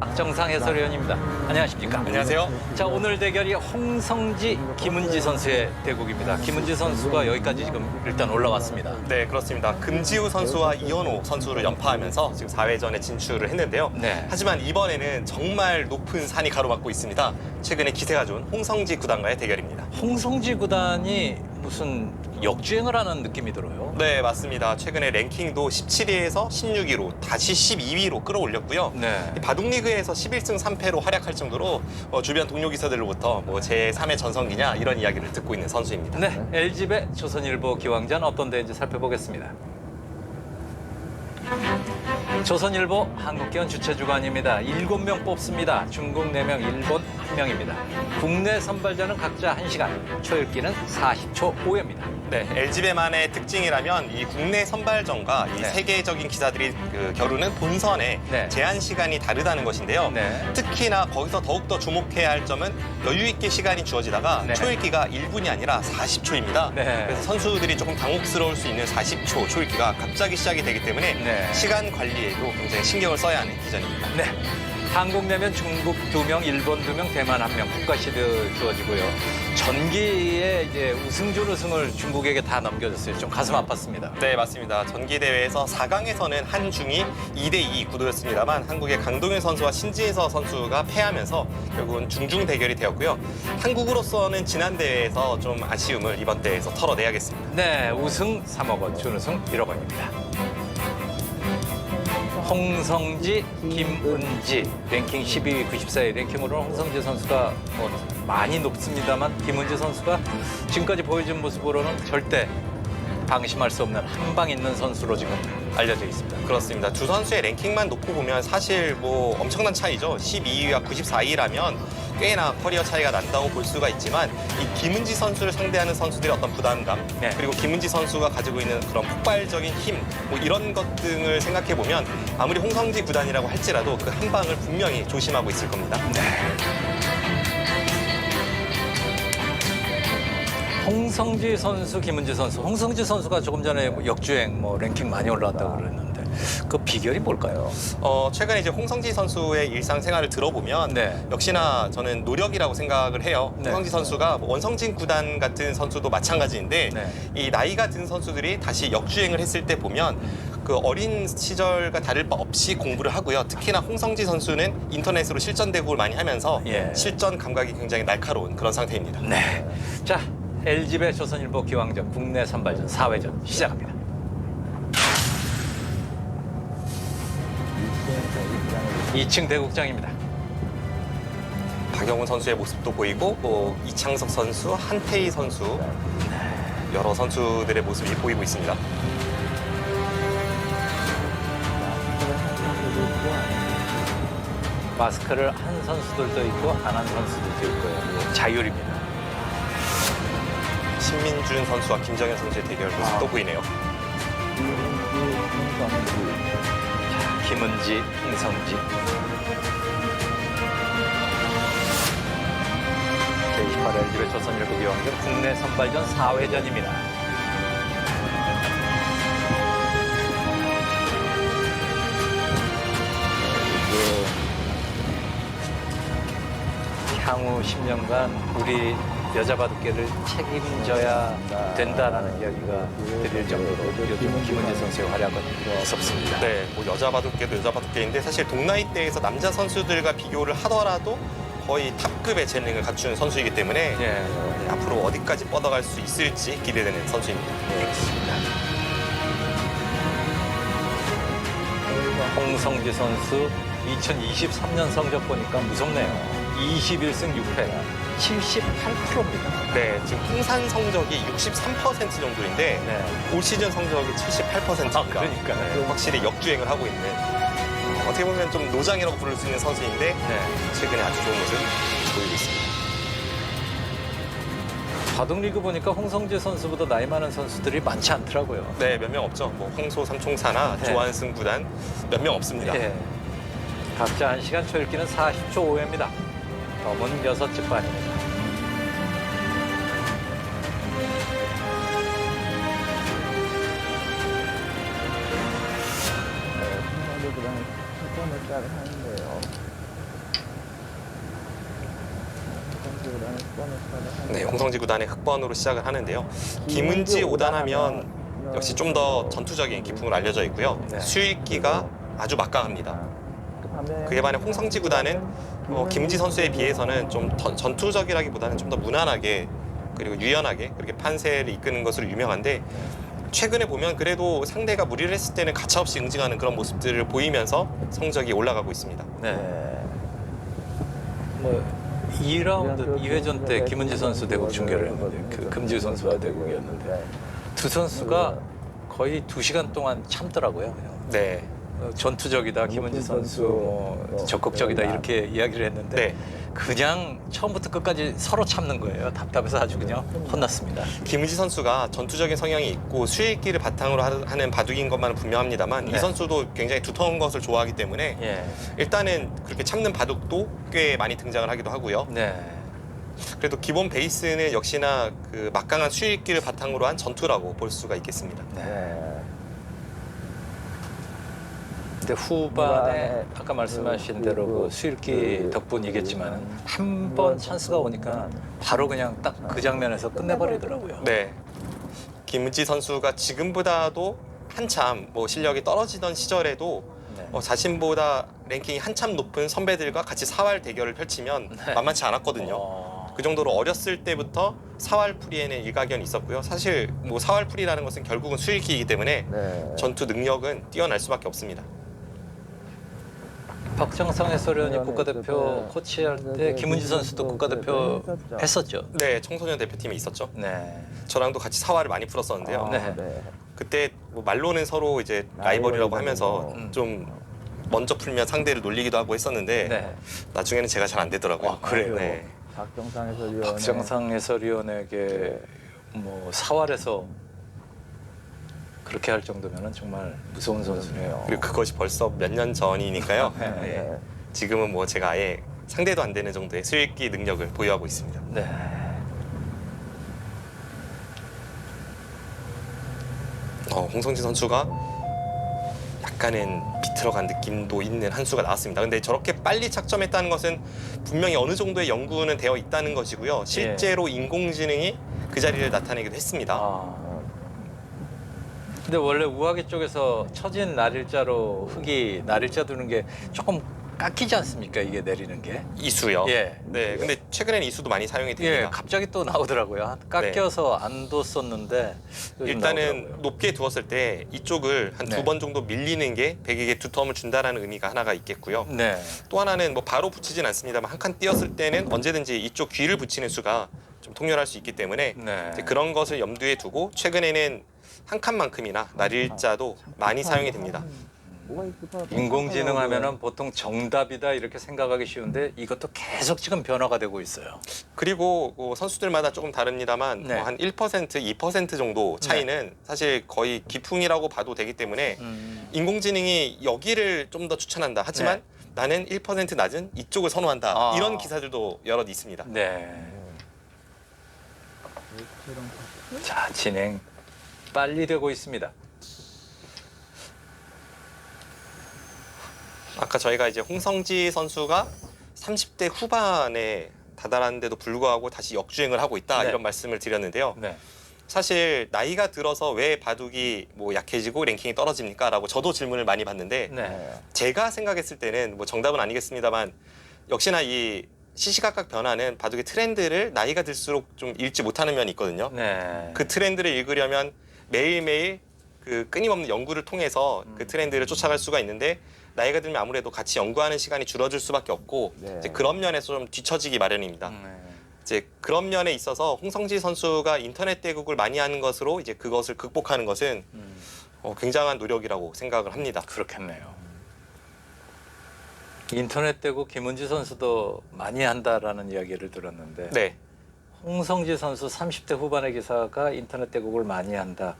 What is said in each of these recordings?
박정상 해설위원입니다. 안녕하십니까? 안녕하세요. 자 오늘 대결이 홍성지 김은지 선수의 대국입니다. 김은지 선수가 여기까지 지금 일단 올라왔습니다. 네, 그렇습니다. 금지우 선수와 이현호 선수를 연파하면서 지금 4회전에 진출을 했는데요. 네. 하지만 이번에는 정말 높은 산이 가로막고 있습니다. 최근에 기세가 좋은 홍성지 구단과의 대결입니다. 홍성지 구단이 무슨 역주행을 하는 느낌이 들어요. 네, 맞습니다. 최근에 랭킹도 17위에서 16위로 다시 12위로 끌어올렸고요. 네. 이 바둑리그에서 11승 3패로 활약할 정도로 어, 주변 동료 기사들로부터 뭐 제3의 전성기냐 이런 이야기를 듣고 있는 선수입니다. 네, LG배 조선일보 기왕전 어떤 대회인지 살펴보겠습니다. 조선일보 한국기원 주최주간입니다. 7명 뽑습니다. 중국 4명, 일본 1명입니다. 국내 선발전은 각자 1시간, 초읽기는 40초 5회입니다. 네, LG배만의 특징이라면 이 국내 선발전과 이 네. 세계적인 기사들이 그 겨루는 본선의 네. 제한 시간이 다르다는 것인데요. 네. 특히나 거기서 더욱더 주목해야 할 점은 여유 있게 시간이 주어지다가 네. 초읽기가 1분이 아니라 40초입니다. 네. 그래서 선수들이 조금 당혹스러울 수 있는 40초 초읽기가 갑자기 시작이 되기 때문에 네. 시간 관리에도 굉장히 신경을 써야 하는 기전입니다. 네. 한국 내면 중국 2명, 일본 2명, 대만 1명 국가 시드 주어지고요. 전기에 이제 우승 준우승을 중국에게 다 넘겨줬어요. 좀 가슴 아팠습니다. 네, 맞습니다. 전기 대회에서 4강에서는 한중이 2대2 구도였습니다만 한국의 강동윤 선수와 신지혜서 선수가 패하면서 결국은 중중 대결이 되었고요. 한국으로서는 지난 대회에서 좀 아쉬움을 이번 대회에서 털어내야겠습니다. 네, 우승 3억 원, 준우승 1억 원입니다. 홍성지, 김은지. 랭킹 12위, 94위 랭킹으로는 홍성지 선수가 뭐 많이 높습니다만 김은지 선수가 지금까지 보여준 모습으로는 절대 방심할 수 없는 한방 있는 선수로 지금 알려져 있습니다. 그렇습니다. 두 선수의 랭킹만 놓고 보면 사실 뭐 엄청난 차이죠. 12위와 94위라면 꽤나 커리어 차이가 난다고 볼 수가 있지만 이 김은지 선수를 상대하는 선수들의 어떤 부담감 네. 그리고 김은지 선수가 가지고 있는 그런 폭발적인 힘 뭐 이런 것 등을 생각해 보면 아무리 홍성지 구단이라고 할지라도 그 한 방을 분명히 조심하고 있을 겁니다. 홍성지 선수, 김은지 선수. 홍성지 선수가 조금 전에 뭐 역주행, 뭐 랭킹 많이 올라왔다고 그랬는데 그 비결이 뭘까요? 어, 최근에 이제 홍성지 선수의 일상생활을 들어보면 네. 역시나 저는 노력이라고 생각을 해요. 네. 홍성지 선수가 뭐 원성진 구단 같은 선수도 마찬가지인데 네. 이 나이가 든 선수들이 다시 역주행을 했을 때 보면 그 어린 시절과 다를 바 없이 공부를 하고요. 특히나 홍성지 선수는 인터넷으로 실전 대국을 많이 하면서 예. 실전 감각이 굉장히 날카로운 그런 상태입니다. 네. 자, LG배 조선일보 기왕전 국내 선발전 4회전 시작합니다. 이층 대국장입니다. 박영훈 선수의 모습도 보이고 뭐 이창석 선수, 한태희 선수 여러 선수들의 모습이 보이고 있습니다. 마스크를 한 선수들도 있고 안 한 선수들도 있고요. 자율입니다. 신민준 선수와 김정현 선수의 대결 모습도 보이네요. 김은지, 홍성지. 제28회 LG배 조선일보 기왕전 국내 선발전 4회전입니다. 향후 10년간 우리 여자 바둑계를 책임져야 된다라는 이야기가 들릴 정도로 요즘 김은지 선수의 활약은 무섭습니다. 네, 뭐 여자 바둑계도 여자 바둑계인데 사실 동나이대에서 남자 선수들과 비교를 하더라도 거의 탑급의 재능을 갖춘 선수이기 때문에 예. 네, 앞으로 어디까지 뻗어갈 수 있을지 기대되는 선수입니다. 그렇습니다. 홍성지 선수 2023년 성적 보니까 무섭네요. 21승 6패, 78%입니다. 네, 지금 통산 성적이 63% 정도인데 네. 올 시즌 성적이 78%입니다. 아, 그러니까요. 확실히 역주행을 하고 있는 어, 어떻게 보면 좀 노장이라고 부를 수 있는 선수인데 네. 최근에 아주 좋은 모습 보이고 있습니다. 바둑리그 보니까 홍성지 선수보다 나이 많은 선수들이 많지 않더라고요. 네, 몇 명 없죠. 뭐 홍소 삼총사나 네. 조한승 구단 몇 명 없습니다. 예. 각자 1시간 초읽기는 40초 5회입니다. 검은 여섯 집 반입니다. 번을 시작을 하는데요. 네, 홍성지 구단의 흑번으로 시작을 하는데요. 김은지 오단하면 역시 좀 더 전투적인 기풍을 알려져 있고요. 네. 수익기가 아주 막강합니다. 그 그에 반해 홍성지 구단은 어, 김은지 선수에 비해서는 좀 더- 전투적이라기보다는 좀 더 무난하게 그리고 유연하게 그렇게 판세를 이끄는 것으로 유명한데 최근에 보면 그래도 상대가 무리를 했을 때는 가차없이 응징하는 그런 모습들을 보이면서 성적이 올라가고 있습니다. 네. 네. 뭐 2라운드 2회전 때 김은지 선수 대국 중계를 했는데 그 금지 선수와 대국이었는데 두 선수가 거의 두 시간 동안 참더라고요. 그냥. 네. 어, 전투적이다 김은지 선수 뭐 적극적이다 이렇게 이야기를 했는데 네. 그냥 처음부터 끝까지 서로 참는 거예요. 답답해서 아주 그냥 혼났습니다. 김은지 선수가 전투적인 성향이 있고 수익기를 바탕으로 하- 하는 바둑인 것만은 분명합니다만 네. 이 선수도 굉장히 두터운 것을 좋아하기 때문에 예. 일단은 그렇게 참는 바둑도 꽤 많이 등장을 하기도 하고요. 네. 그래도 기본 베이스는 역시나 그 막강한 수익기를 바탕으로 한 전투라고 볼 수가 있겠습니다. 네. 네. 근데 후반에 아까 말씀하신 대로 그 수일기 덕분이겠지만 한 번 찬스가 오니까 바로 그냥 딱 그 장면에서 끝내버리더라고요. 네. 김은지 선수가 지금보다도 한참 뭐 실력이 떨어지던 시절에도 네. 어, 자신보다 랭킹이 한참 높은 선배들과 같이 사활 대결을 펼치면 네. 만만치 않았거든요. 어, 그 정도로 어렸을 때부터 사활풀이에는 일가견이 있었고요. 사실 뭐 사활풀이라는 것은 결국은 수일기이기 때문에 네. 전투 능력은 뛰어날 수밖에 없습니다. 박정상 해설위원이 네, 국가대표 네. 코치할 네, 때 네, 김은지 네, 선수도 네, 국가대표 했었죠. 네, 청소년 대표팀에 있었죠. 네. 저랑도 같이 사활을 많이 풀었었는데요. 아, 네. 네. 그때 뭐 말로는 서로 이제 라이벌이라고 하면서 음. 좀 먼저 풀면 상대를 놀리기도 하고 했었는데 네. 나중에는 제가 잘 안 되더라고요. 아, 그래요? 네. 박정상 해설위원 박정상 해설위원에게 뭐 사활에서 그렇게 할 정도면은 정말 무서운 선수네요. 그리고 그것이 벌써 몇 년 전이니까요. 네. 네. 지금은 뭐 제가 아예 상대도 안 되는 정도의 수익기 능력을 보유하고 있습니다. 네. 어, 홍성진 선수가 약간은 비틀어간 느낌도 있는 한 수가 나왔습니다. 근데 저렇게 빨리 착점했다는 것은 분명히 어느 정도의 연구는 되어 있다는 것이고요. 실제로 인공지능이 그 자리를 나타내기도 했습니다. 아. 근데 원래 우아기 쪽에서 처진 날일자로 흙이 날일자 두는 게 조금 깎이지 않습니까? 이게 내리는 게. 이수요. 예. 네. 근데 최근에는 이수도 많이 사용이 예, 됩니다. 갑자기 또 나오더라고요. 깎여서 안 뒀었는데 요즘 일단은 나오더라고요. 높게 두었을 때 이쪽을 한두 네. 번 정도 밀리는 게 베개에 두터움을 준다라는 의미가 하나가 있겠고요. 네. 또 하나는 뭐 바로 붙이진 않습니다만 한 칸 띄었을 때는 언제든지 이쪽 귀를 붙이는 수가 좀 통렬할 수 있기 때문에 네. 이제 그런 것을 염두에 두고 최근에는 한 칸만큼이나 날일자도 많이 사용이 됩니다. 인공지능 하면은 보통 정답이다 이렇게 생각하기 쉬운데 이것도 계속 지금 변화가 되고 있어요. 그리고 뭐 선수들마다 조금 다릅니다만 네. 뭐한 1%, 2% 정도 차이는 사실 거의 기풍이라고 봐도 되기 때문에 음. 인공지능이 여기를 좀 더 추천한다. 하지만 네. 나는 1% 낮은 이쪽을 선호한다. 아. 이런 기사들도 여럿 있습니다. 네. 자, 진행 빨리 되고 있습니다. 아까 저희가 이제 홍성지 선수가 30대 후반에 다다랐는데도 불구하고 다시 역주행을 하고 있다 네. 이런 말씀을 드렸는데요. 네. 사실 나이가 들어서 왜 바둑이 뭐 약해지고 랭킹이 떨어집니까?라고 저도 질문을 많이 받는데 네. 제가 생각했을 때는 뭐 정답은 아니겠습니다만 역시나 이 시시각각 변하는 바둑의 트렌드를 나이가 들수록 좀 읽지 못하는 면이 있거든요. 네. 그 트렌드를 읽으려면 매일매일 그 끊임없는 연구를 통해서 그 음. 트렌드를 쫓아갈 수가 있는데 나이가 들면 아무래도 같이 연구하는 시간이 줄어들 수밖에 없고 네. 이제 그런 면에서 좀 뒤처지기 마련입니다. 네. 이제 그런 면에 있어서 홍성지 선수가 인터넷 대국을 많이 하는 것으로 이제 그것을 극복하는 것은 음, 어, 굉장한 노력이라고 생각을 합니다. 그렇겠네요. 인터넷 되고 김은지 선수도 많이 한다라는 이야기를 들었는데 네. 홍성지 선수 30대 후반의 기사가 인터넷 대국을 많이 한다.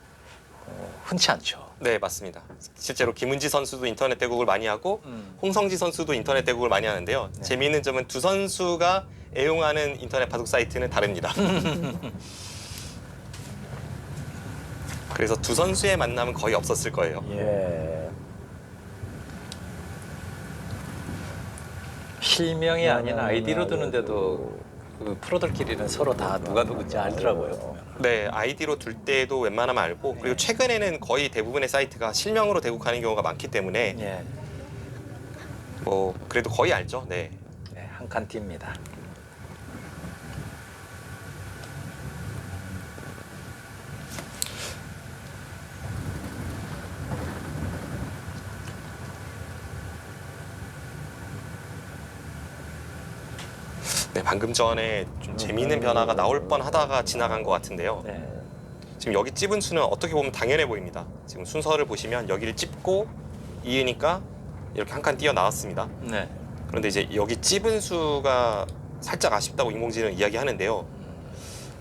어, 흔치 않죠. 네, 맞습니다. 실제로 김은지 선수도 인터넷 대국을 많이 하고 음. 홍성지 선수도 인터넷 대국을 많이 하는데요. 네. 재미있는 점은 두 선수가 애용하는 인터넷 바둑 사이트는 다릅니다. 그래서 두 선수의 만남은 거의 없었을 거예요. 예. 예. 실명이 아닌 아이디로 아이디로 두는데도 그 프로들끼리는 서로 다 누가 누군지 알더라고요. 네, 아이디로 둘 때도 웬만하면 알고 그리고 최근에는 거의 대부분의 사이트가 실명으로 대국하는 경우가 많기 때문에 예, 뭐 그래도 거의 알죠. 네. 네, 한칸 띠입니다. 네, 방금 전에 좀 재미있는 변화가 나올 뻔하다가 지나간 것 같은데요. 네. 지금 여기 찝은 수는 어떻게 보면 당연해 보입니다. 지금 순서를 보시면 여기를 찝고 이으니까 이렇게 한칸 띄어 나왔습니다. 네. 그런데 이제 여기 찝은 수가 살짝 아쉽다고 인공지능 이야기하는데요.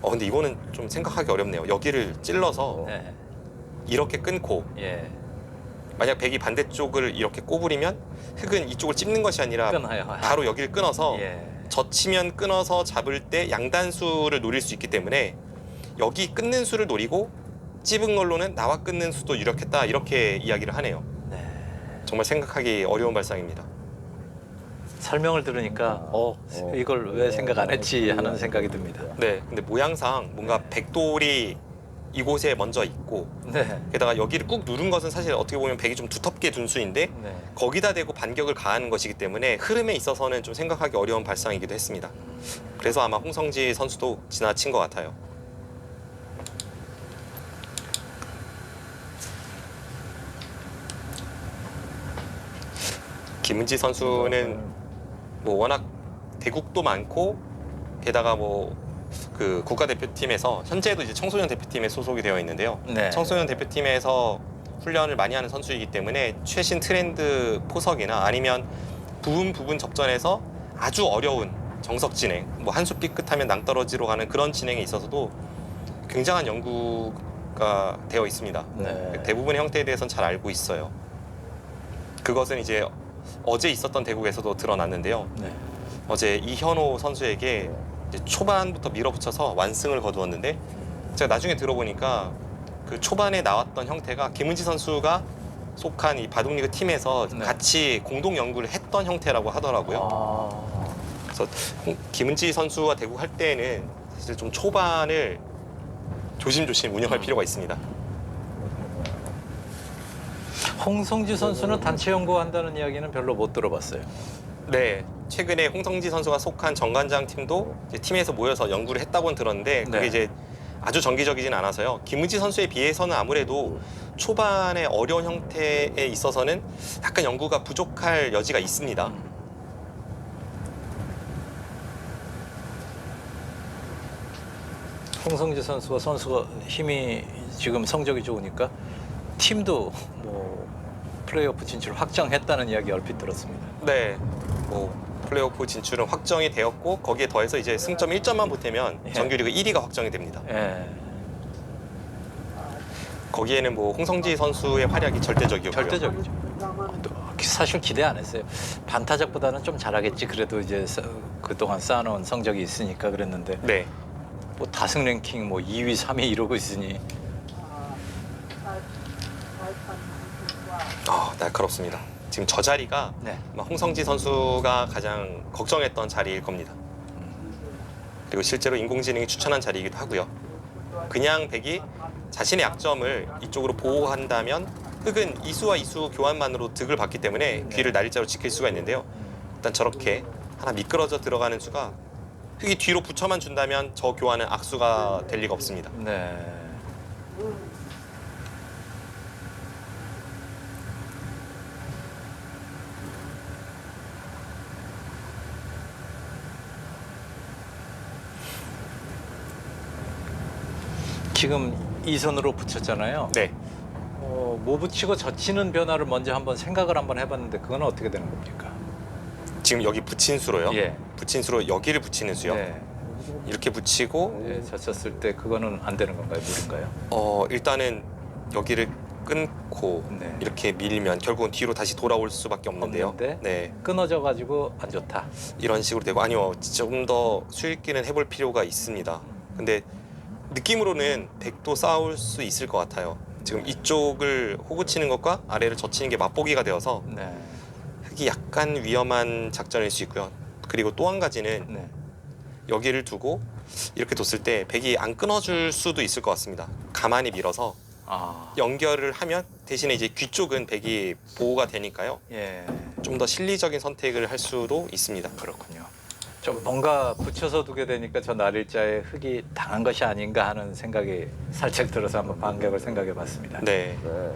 어 근데 이거는 좀 생각하기 어렵네요. 여기를 찔러서 네. 이렇게 끊고 예. 만약 백이 반대쪽을 이렇게 꼬부리면 흙은 이쪽을 찝는 것이 아니라 끊어요. 바로 여기를 끊어서 예. 젖히면 끊어서 잡을 때 양단수를 노릴 수 있기 때문에 여기 끊는 수를 노리고 찝은 걸로는 나와 끊는 수도 유력했다 이렇게 이야기를 하네요. 네. 정말 생각하기 어려운 발상입니다. 설명을 들으니까 어 이걸 왜 생각 안 했지 하는 생각이 듭니다. 네, 근데 모양상 뭔가 네. 백돌이 이곳에 먼저 있고 네. 게다가 여기를 꾹 누른 것은 사실 어떻게 보면 백이 좀 두텁게 둔 수인데 네. 거기다 대고 반격을 가하는 것이기 때문에 흐름에 있어서는 좀 생각하기 어려운 발상이기도 했습니다. 그래서 아마 홍성지 선수도 지나친 것 같아요. 김은지 선수는 뭐 워낙 대국도 많고 게다가 뭐 그 국가대표팀에서 현재도 이제 청소년 대표팀에 소속이 되어 있는데요. 네. 청소년 대표팀에서 훈련을 많이 하는 선수이기 때문에 최신 트렌드 포석이나 아니면 부분 부분 접전에서 아주 어려운 정석 진행, 뭐 한 수 삐끗하면 낭떠러지로 가는 그런 진행에 있어서도 굉장한 연구가 되어 있습니다. 네. 대부분의 형태에 대해서는 잘 알고 있어요. 그것은 이제 어제 있었던 대국에서도 드러났는데요. 네. 어제 이현호 선수에게 이제 초반부터 밀어붙여서 완승을 거두었는데 제가 나중에 들어보니까 그 초반에 나왔던 형태가 김은지 선수가 속한 이 바둑리그 팀에서 네. 같이 공동 연구를 했던 형태라고 하더라고요. 아. 그래서 홍- 김은지 선수와 대국 할 때는 사실 좀 초반을 조심조심 운영할 음. 필요가 있습니다. 홍성지 선수는 단체 연구한다는 이야기는 별로 못 들어봤어요. 네, 최근에 홍성지 선수가 속한 정관장 팀도 이제 팀에서 모여서 연구를 했다고는 들었는데 그게 네. 이제 아주 정기적이진 않아서요. 김은지 선수에 비해서는 아무래도 초반의 어려운 형태에 있어서는 약간 연구가 부족할 여지가 있습니다. 홍성지 선수가 선수가 힘이 지금 성적이 좋으니까 팀도 뭐 플레이오프 진출 확정했다는 이야기 얼핏 들었습니다. 네, 뭐 플레이오프 진출은 확정이 되었고 거기에 더해서 이제 승점 1점만 보태면 예. 정규리그 1위가 확정이 됩니다. 예. 거기에는 뭐 홍성지 선수의 활약이 절대적이었고요. 절대적이죠. 또 사실 기대 안 했어요. 반타작보다는 좀 잘하겠지. 그래도 이제 서- 그동안 쌓아놓은 성적이 있으니까 그랬는데 네, 뭐 다승 랭킹 뭐 2위, 3위 이러고 있으니 아, 날카롭습니다. 지금 저 자리가 네. 아마 홍성지 선수가 가장 걱정했던 자리일 겁니다. 그리고 실제로 인공지능이 추천한 자리이기도 하고요. 그냥 백이 자신의 약점을 이쪽으로 보호한다면 흙은 이수와 이수 교환만으로 득을 받기 때문에 귀를 날짜로 지킬 수가 있는데요. 일단 저렇게 하나 미끄러져 들어가는 수가 흙이 뒤로 붙여만 준다면 저 교환은 악수가 될 리가 없습니다. 네. 지금 이 선으로 붙였잖아요. 네. 어, 뭐 붙이고 젖히는 변화를 먼저 한번 생각을 한번 해봤는데 그건 어떻게 되는 겁니까? 지금 여기 붙인 수로요. 예. 붙인 수로 여기를 붙이는 수요. 네. 이렇게 붙이고 예, 젖혔을 때 그거는 안 되는 건가요? 물인가요? 어 일단은 여기를 끊고 네. 이렇게 밀면 결국은 뒤로 다시 돌아올 수밖에 없는데요. 없는데? 네, 끊어져 가지고 안 좋다. 이런 식으로 되고 아니요, 좀 더 수익기는 해볼 필요가 있습니다. 근데 느낌으로는 백도 싸울 수 있을 것 같아요. 지금 이쪽을 호구 치는 것과 아래를 젖히는 게 맛보기가 되어서 네. 흑이 약간 위험한 작전일 수 있고요. 그리고 또 한 가지는 네. 여기를 두고 이렇게 뒀을 때 백이 안 끊어줄 수도 있을 것 같습니다. 가만히 밀어서 아, 연결을 하면 대신에 이제 귀 쪽은 백이 보호가 되니까요. 예, 좀 더 실리적인 선택을 할 수도 있습니다. 그렇군요. 좀 뭔가 붙여서 두게 되니까 저 날일자에 흙이 당한 것이 아닌가 하는 생각이 살짝 들어서 한번 반격을 생각해 봤습니다. 네. 네.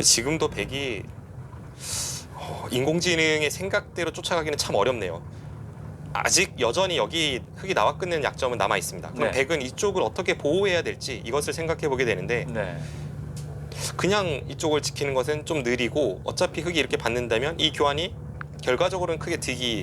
지금도 백이 어, 인공지능의 생각대로 쫓아가기는 참 어렵네요. 아직 여전히 여기 흙이 나와 끊는 약점은 남아 있습니다. 그럼 네. 백은 이쪽을 어떻게 보호해야 될지 이것을 생각해 보게 되는데 네. 그냥 이쪽을 지키는 것은 좀 느리고 어차피 흙이 이렇게 받는다면 이 교환이 결과적으로는 크게 득이